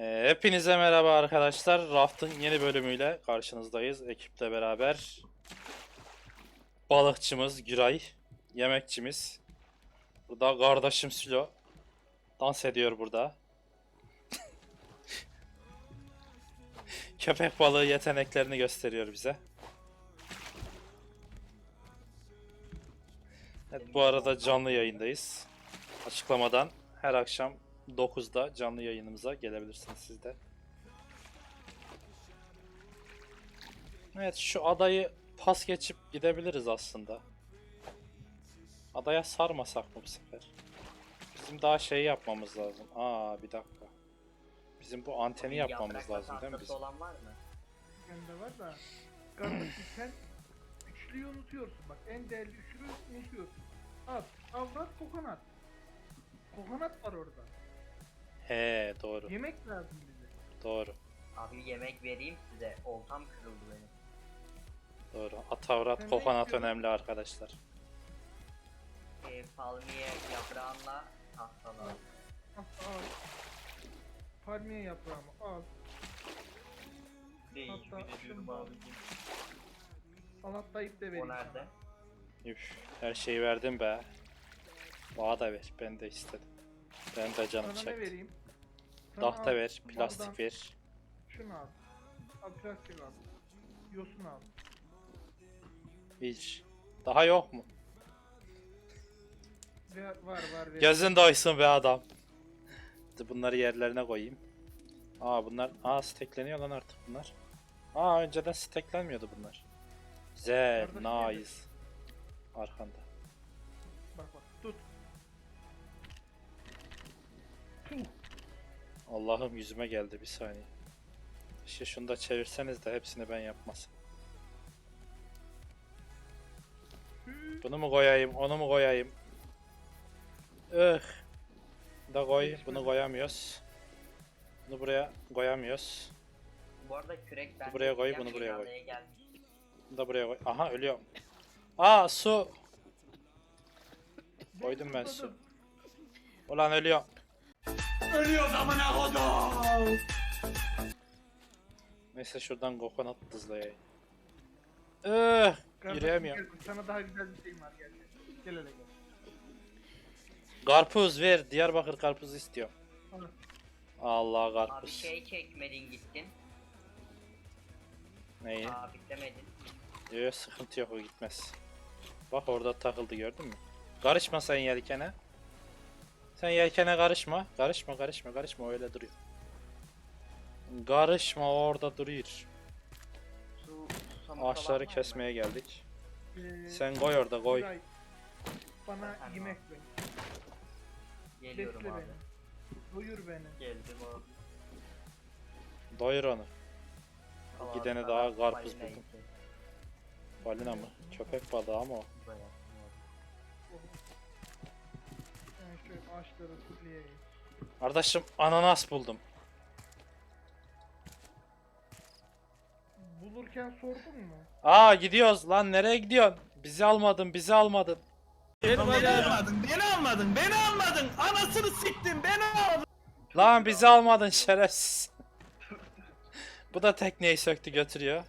Ee, hepinize merhaba arkadaşlar. Raft'ın yeni bölümüyle karşınızdayız. Ekiple beraber. Balıkçımız Güray. Yemekçimiz. Burada kardeşim Sülo. Dans ediyor burada. Köpek balığı yeteneklerini gösteriyor bize. Evet, bu arada canlı yayındayız. Açıklamadan her akşam 9'da canlı yayınımıza gelebilirsiniz siz de. Evet şu adayı pas geçip gidebiliriz aslında. Adaya sarmasak mı bu sefer? Bizim daha şey yapmamız lazım. Aa bir dakika. Bizim bu anteni yapmamız lazım değil mi bizim? olan var mı? Bende var da kardeşim sen üçlüyü unutuyorsun bak en değerli üçlüyü unutuyorsun. At, avrat, kokonat. Kokonat var orada. He doğru Yemek lazım bize. doğru Abi yemek vereyim size. Oltam kırıldı benim. doğru. Atavrat ne kokonat önemli arkadaşlar. Ee, palmiye yaprağınla tahtalı. al. Al, al. Palmiye yaprağımı al. Değil, Hatta bir de diyorum şunu- abicim. Salatlayıp da O vereyim nerede? Üf, her şeyi verdim be. Bana da ver. Ben de istedim. Ben de canım Sana ne çekti. vereyim? Sana Tahta al, ver, plastik bardan ver. Şunu al. Al plastik al. Yosun al. Hiç. Daha yok mu? Ve var var ver. Gözün doysun be adam. Hadi Bunları yerlerine koyayım. Aa bunlar, aa stekleniyor lan artık bunlar. Aa önceden steklenmiyordu bunlar. Güzel, geldi. nice. Arkanda. Allah'ım yüzüme geldi bir saniye. İşte şunu da çevirseniz de hepsini ben yapmasam. Bunu mu koyayım, onu mu koyayım? Ih. Da koy, bunu koyamıyoruz. Bunu buraya koyamıyoruz. Bu arada kürek ben buraya koy, bunu buraya koy. Bunu da buraya koy. Aha ölüyorum. Aa su. Koydum ben su. Ulan ölüyorum. Neyse şuradan kokonat. Kardeşim Yürüyemiyorum. gel, Sana daha güzel bir şeyim var gel. Gel hele gel. Karpuz ver. Diyarbakır karpuzu istiyorum. Al. Allah Abi karpuz. şey çekmedin gittin. Neyi? Sabitlemedin. Yok yok sıkıntı yok o gitmez. Bak orada takıldı gördün mü? Karışma sen yelkene. Sen yelkene karışma. Karışma karışma karışma öyle duruyor. Karışma orada duruyor. Su, Ağaçları var mı? kesmeye geldik. Ee, Sen koy orada koy. Bana yemek ver. Geliyorum abi. beni. Doyur beni. Geldim abi. Doyur onu. Gidene daha karpuz balina buldum. yiyeceğim. Balina mı? Köpek balığı ama o. Bayağı. Şöyle ağaçları fulleyeyim. Kardeşim ananas buldum. Bulurken sordun mu? Aa gidiyoruz lan nereye gidiyorsun? Bizi almadın bizi almadın. Beni almadın, beni almadın, beni almadın. Anasını siktin, beni almadın. Lan bizi almadın şerefsiz. Bu da tekneyi söktü götürüyor.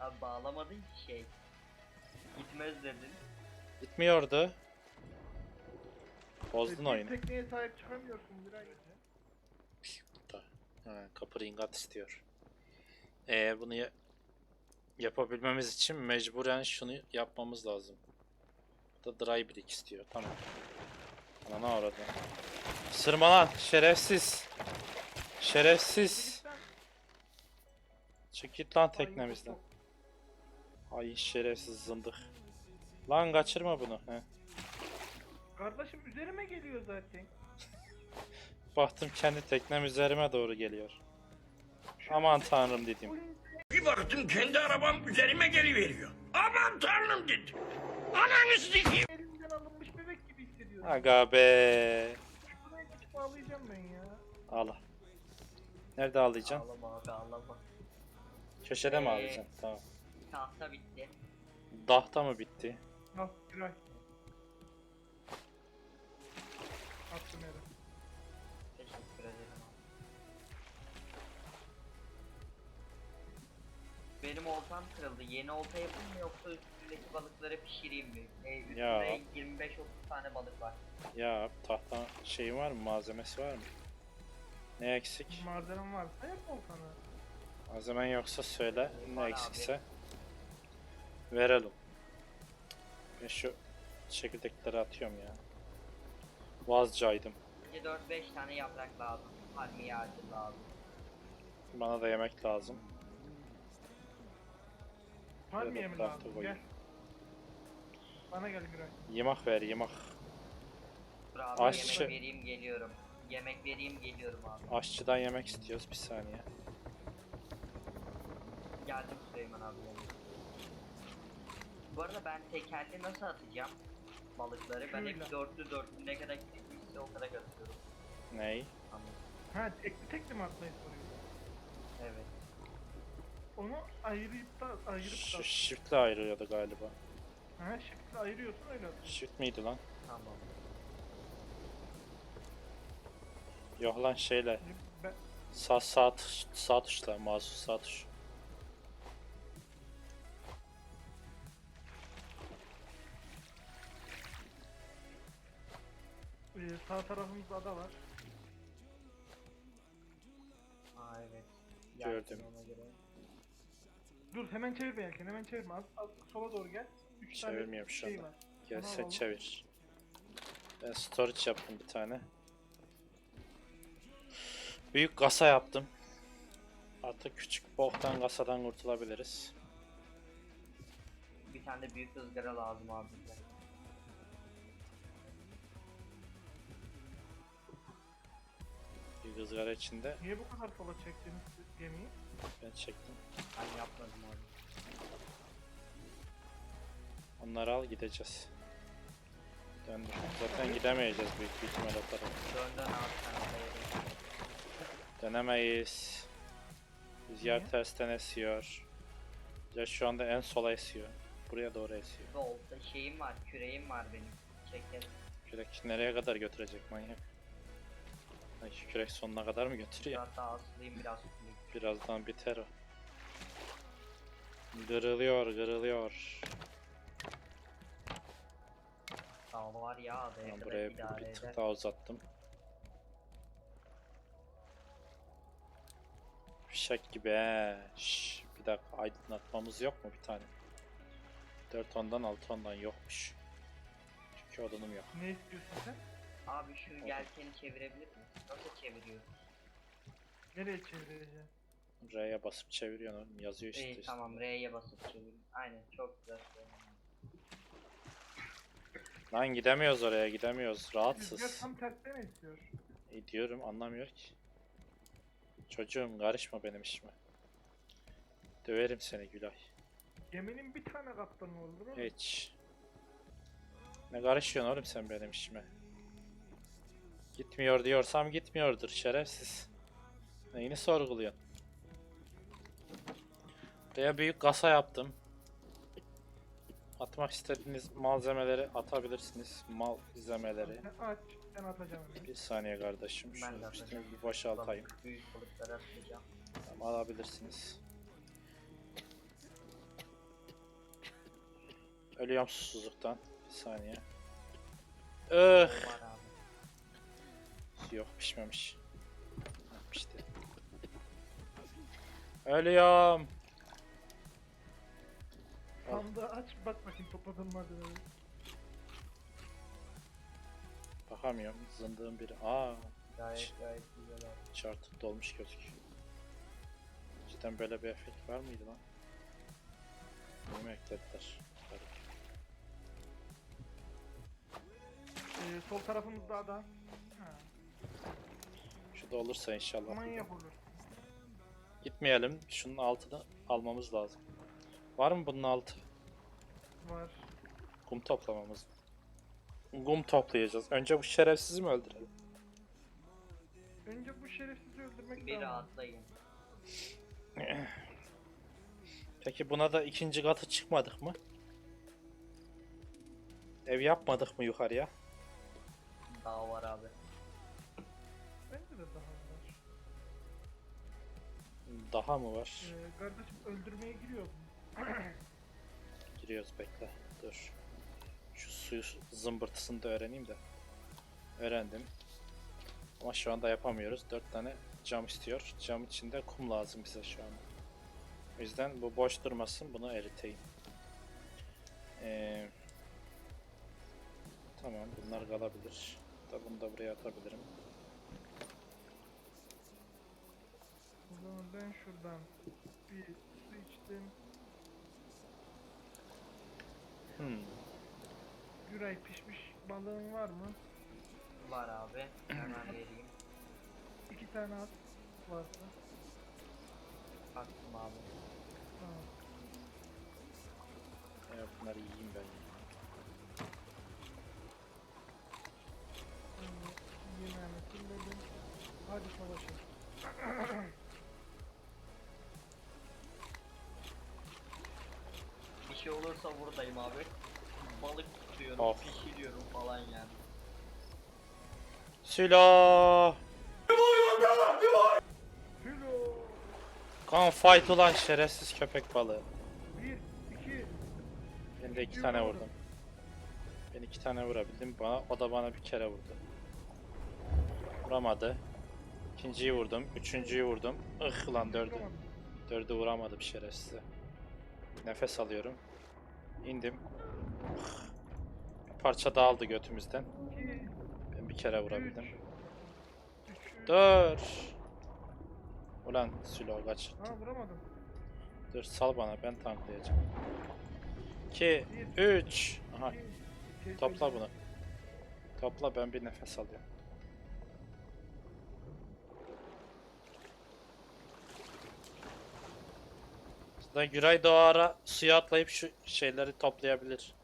Abi bağlamadın ki şey. Gitmez dedin. Gitmiyordu. Bozdun oyunu. Tekneye sahip çıkamıyorsun Güray. Ha, kapı ringat istiyor. Eğer bunu ya- yapabilmemiz için mecburen şunu yapmamız lazım. Bu da dry brick istiyor. Tamam. Ana ne orada? Sırma lan şerefsiz. Şerefsiz. Çık git lan teknemizden. Ay şerefsiz zındık. Lan kaçırma bunu. He. Kardeşim üzerime geliyor zaten. Baktım kendi teknem üzerime doğru geliyor. Aman tanrım dedim. Bir baktım kendi arabam üzerime geliveriyor. Aman tanrım dedim. Ananı sikeyim. elimden alınmış bebek gibi hissediyorum. Aga be. Şuraya geçip ağlayacağım ben ya. Al. Nerede ağlayacaksın? Ağlama abi ağlama. Köşede mi Ee, ağlayacaksın? Tamam. Tahta bitti. Dahta mı bitti? Al Güray. Attım yere. Teşekkür ederim. Benim oltam kırıldı. Yeni olta yapayım mı yoksa üstündeki balıkları pişireyim mi? Ee, üstünde 25-30 tane balık var. Ya tahta şeyi var mı? Malzemesi var mı? Ne eksik? Malzemem varsa yap Volkan'ı. Malzemen yoksa söyle. Ne Var abi. eksikse. Verelim. Ben şu çekirdekleri atıyorum ya. Vazcaydım. Bence 4-5 tane yaprak lazım. Palmiye ağacı lazım. Bana da yemek lazım. Palmiye mi lazım? Gel. Bana gel Güray. Yemek ver yemek. Dur abi Aşçı. yemek vereyim geliyorum. Yemek vereyim geliyorum abi. Aşçıdan yemek istiyoruz bir saniye. Geldim Süleyman abi. Bu arada ben tekerli nasıl atacağım? Balıkları ben hep Şöyle. dörtlü dörtlü ne kadar gitmişse o kadar atıyorum. Ney? Tamam. Ha tekli tekli mi atmayı soruyor? Evet. Onu ayırıp da ayırıp da. shift'le ayrılıyordu galiba. Ha shift'le ayırıyorsun öyle atıyorsun. Shift miydi lan? Tamam. Yok lan şeyle. Ben, Sağ sağ tuş, sağ tuşla mouse sağ tuş. E, sağ tarafımızda ada var. Aa evet. Gördüm. Ona göre. Dur hemen çevirme yelken hemen çevirme. Az, az sola doğru gel. Üç tane Çevirmiyorum şu şey anda. var. Gel Onu sen alalım. çevir. Ben storage yaptım bir tane. Büyük kasa yaptım. Artık küçük boktan kasadan kurtulabiliriz. Bir tane de büyük ızgara lazım abi bize. Bir ızgara içinde Niye bu kadar sola çektiniz gemiyi? ben çektim. Ben yapmadım abi. Onları al gideceğiz. Döndür. Zaten gidemeyeceğiz büyük bir ihtimal o tarafa. Dön dön abi. Dönemeyiz. Rüzgar Niye? tersten esiyor. Ya şu anda en sola esiyor. Buraya doğru esiyor. Olta şeyim var, küreğim var benim. Çekelim. Kürek nereye kadar götürecek manyak? Ay, kürek sonuna kadar mı götürüyor? Hatta asılayım biraz kürek. Birazdan biter o. Kırılıyor, kırılıyor. Daha var ya adaya Ben kadar buraya bir, idare bir eder. tık daha uzattım. Fişek gibi he. Şş, bir dakika aydınlatmamız yok mu bir tane? 4 ondan 6 ondan yokmuş. Çünkü odunum yok. Ne istiyorsun sen? Abi şu yelkeni çevirebilir misin? Nasıl çeviriyor? Nereye çevireceğim? R'ye basıp çeviriyorsun oğlum yazıyor işte. İyi işte. tamam R'ye basıp çevir. Aynen çok güzel. Lan gidemiyoruz oraya gidemiyoruz Rüzgar rahatsız. tam tersten esiyor. E diyorum anlamıyor ki. Çocuğum karışma benim işime. Döverim seni Gülay. Geminin bir tane kaptanı olur mu? Hiç. Ne karışıyorsun oğlum sen benim işime? Gitmiyor diyorsam gitmiyordur şerefsiz. Neyini sorguluyorsun? Buraya büyük kasa yaptım. Atmak istediğiniz malzemeleri atabilirsiniz. Malzemeleri. Aç, ben atacağım. Bir saniye kardeşim. Ben Şu de üstünü atacağım. bir boşaltayım. Büyük. Tamam, alabilirsiniz. Ölüyorum susuzluktan. Bir saniye. Var abi. Yok pişmemiş. Pişti. Ölüyorum. Sandığı aç, bak bakayım topladın malzemeleri. Bakamıyorum. Zındığım biri. Aa, Gayet gayet güzel abi. çartık dolmuş gözüküyor. Cidden böyle bir efekt var mıydı lan? Bunu mu eklediler? Garip. Ee, sol tarafımızda ada. Ha, Şu da olursa inşallah. manyak olur. Gitmeyelim. Şunun altını almamız lazım. Var mı bunun altı? Var. Kum toplamamız. Kum toplayacağız. Önce bu şerefsizi mi öldürelim? Önce bu şerefsizi öldürmek Bir lazım. rahatlayın. Peki buna da ikinci katı çıkmadık mı? Ev yapmadık mı yukarıya? Daha var abi. Bence de daha var. Daha mı var? Ee, kardeşim öldürmeye giriyoruz. Giriyoruz bekle. Dur. Şu suyu zımbırtısını da öğreneyim de. Öğrendim. Ama şu anda yapamıyoruz. 4 tane cam istiyor. Cam içinde kum lazım bize şu an. O yüzden bu boş durmasın. Bunu eriteyim. Ee, tamam bunlar kalabilir. Da bunu da buraya atabilirim. Zaman ben şuradan bir su içtim. Hmm. Güray pişmiş balığın var mı? Var abi. Hemen vereyim. İki tane at varsa. Baktım abi. Tamam. Ya bunları yiyeyim ben. Yemeğimi fulledim. Hadi savaşın. Olursa buradayım abi. Balık tutuyorum, Of. pişiriyorum falan yani. Silah! Filo. Gunfight ulan şerefsiz köpek balığı. Ben de iki tane vurdum. Ben iki tane vurabildim. Bana, o da bana bir kere vurdu. Vuramadı. İkinciyi vurdum. Üçüncüyü vurdum. Ih lan dördü. Dördü vuramadım şerefsize. Nefes alıyorum. İndim. Bir parça dağıldı götümüzden. Ben bir kere vurabildim. Dur. Ulan Sülo kaçırttın. Ha vuramadım. Dur sal bana ben tanklayacağım. 2 3 Aha topla bunu. Topla ben bir nefes alıyorum. Güray da o ara suya atlayıp şu şeyleri toplayabilir.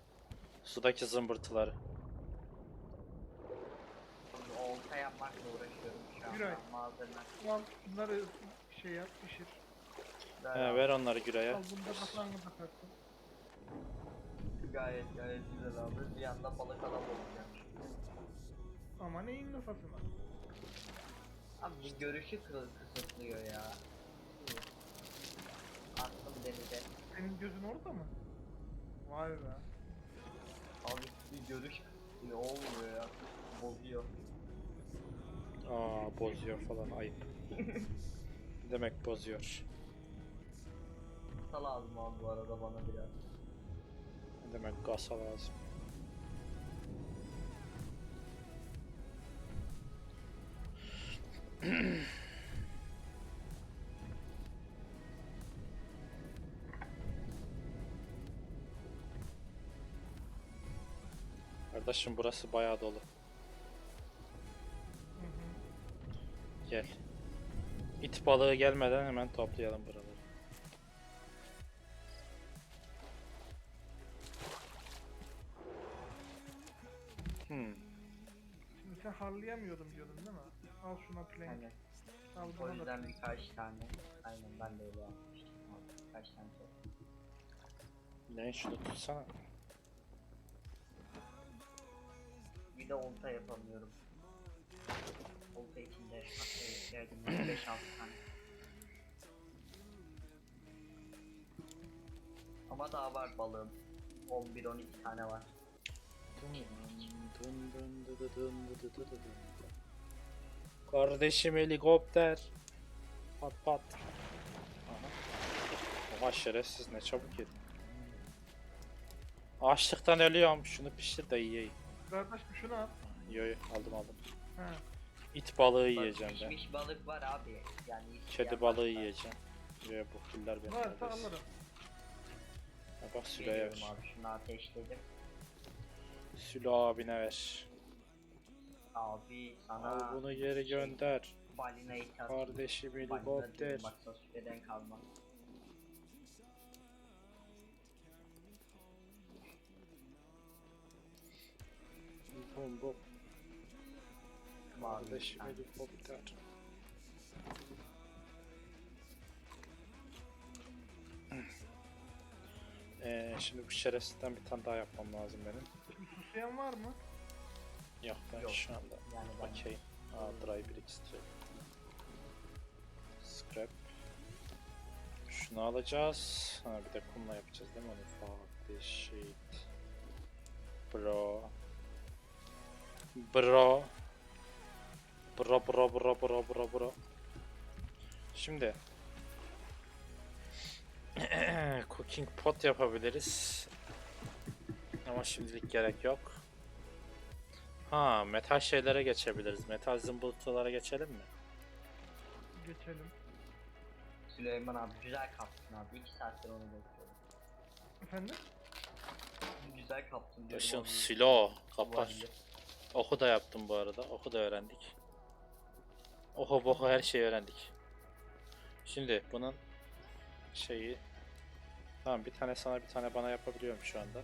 Sudaki zımbırtıları. Şimdi olta yapmakla uğraşıyorum şu an. Güray. Malzeme. Al bunları şey yap pişir. He, ver onları Güray'a. Al bunda kapağını da taktım. Gayet gayet güzel abi. Bir anda balık adam olacağım. Ama neyin kafasına? Abi görüşü kı- kısıtlıyor ya. Attım denize. Senin gözün orada mı? Vay be. Abi bir görüş kısıtlıyor olmuyor ya. Bozuyor. Aa bozuyor falan ayıp. Ne Demek bozuyor. Kısa lazım abi bu arada bana biraz. Ne demek gasa lazım. Kardeşim burası bayağı dolu. Gel. İt balığı gelmeden hemen toplayalım buraları. Hmm. Şimdi sen harlayamıyordum diyordun değil mi? Al şuna plank. Aynen. Al O bana da yüzden birkaç tane. Aynen ben de öyle yapmıştım. Birkaç tane top. Ne şunu tutsana. Bir de olta yapamıyorum. Olta içinde hatta ihtiyacım var 5-6 tane. Ama daha var balığım. 11-12 tane var. Kardeşim helikopter. Pat pat. Aha. Oha şerefsiz ne çabuk yedi. Açlıktan ölüyorum. Şunu pişir de yiyeyim. Kardeşim şunu al. Yo yo aldım aldım. He. İt balığı Bak, yiyeceğim ben. pişmiş balık var abi. Yani Kedi balığı yiyeceğim. Yo bu filler benim. Varsa neredeyse. alırım. Ha bak Geliyorum ver. abi şunu ateşledim. Sülo abine ver. Abi sana Al bunu geri gönder. balina eti atayım. Kardeşim Balina helikopter. bak sosyeteden kalma. Bum. Mavi Kardeşim helikopter. Ee, şimdi bu şerefsizden bir tane daha yapmam lazım benim. Şimdi susayan var mı? Yok ben Yok. şu anda Yani ben okey. Aa dry brick istiyor. Scrap. Şunu alacağız. Sonra bir de kumla yapacağız değil mi onu? Fuck this shit. Bro. Bro. Bro bro bro bro bro bro. Şimdi cooking pot yapabiliriz. Ama şimdilik gerek yok. Ha, metal şeylere geçebiliriz. Metal zımbıltılara geçelim mi? Geçelim. Süleyman abi güzel kaptın abi. 2 saattir onu bekliyorum. Efendim? Güzel kaptın diyorum. Başım abi. silo kapar. Vallahi. Oku da yaptım bu arada. Oku da öğrendik. Oku boku her şeyi öğrendik. Şimdi bunun şeyi Tamam bir tane sana bir tane bana yapabiliyorum şu anda.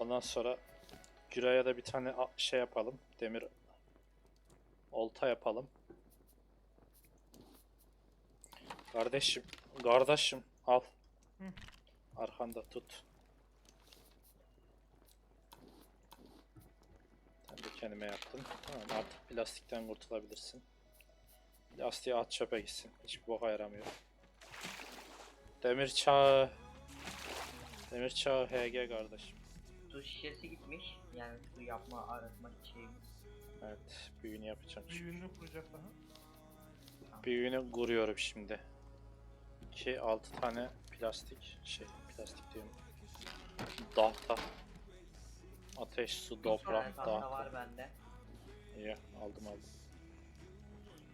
Ondan sonra Güray'a da bir tane şey yapalım. Demir olta yapalım. Kardeşim, kardeşim al. Hı. Arkanda tut. Ben de kendime yaptım. Tamam artık plastikten kurtulabilirsin. Plastiği at çöpe gitsin. Hiçbir boka yaramıyor. Demir çağı. Demir çağı HG kardeşim. Su şişesi gitmiş. Yani su yapma aratmak için. Evet büyüğünü yapacağım. Büyüğünü kuracak daha. Büyüğünü kuruyorum şimdi. 2 6 tane plastik şey plastik diyorum. Dahta. Ateş, su, toprak, dahta. var bende. İyi aldım aldım.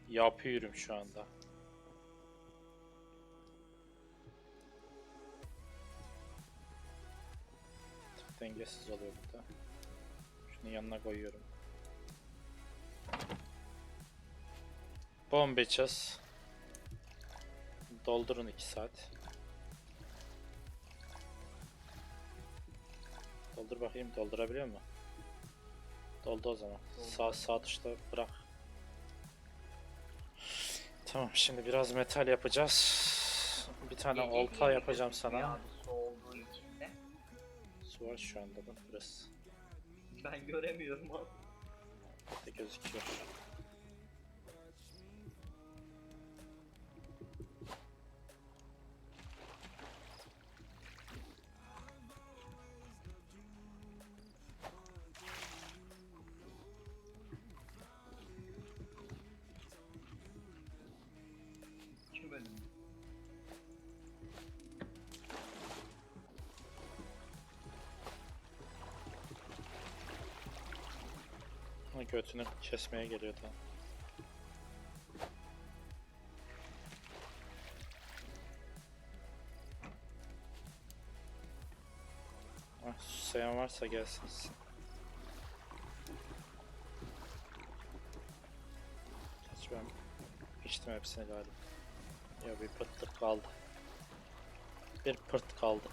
Yapıyorum şu anda. Dengesiz oluyor burada. Şunu yanına koyuyorum. Bomb bitches. Doldurun 2 saat. Doldur bakayım doldurabiliyor mu? Doldu o zaman. Doldu. Sağ sağ tuşla bırak. Tamam şimdi biraz metal yapacağız. Bir tane Gece olta gibi yapacağım gözükmüyor sana. Su olduğu için de. Su var şu anda da burası. Ben göremiyorum abi. gözüküyor. Ha, Götünü kesmeye geliyor da. Ah, susayan varsa gelsin. Kaç ben içtim hepsini galiba. Ya bir pırtlık kaldı. Bir pırt kaldı.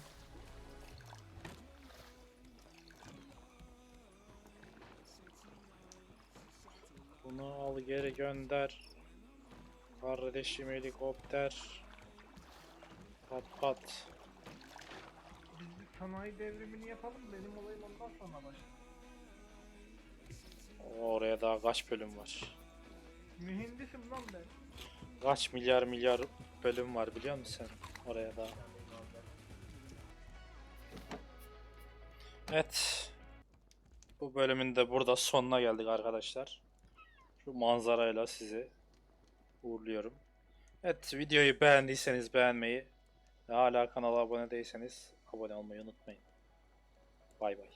Geri gönder. Kardeşim helikopter. Pat pat. Biz bir sanayi devrimini yapalım. Benim olayım ondan sonra başlar. Oraya daha kaç bölüm var? Mühendisim lan ben. Kaç milyar milyar bölüm var biliyor musun sen? Oraya daha. Evet. Bu bölümün de burada sonuna geldik arkadaşlar. Şu manzarayla sizi uğurluyorum. Evet videoyu beğendiyseniz beğenmeyi ve hala kanala abone değilseniz abone olmayı unutmayın. Bay bay.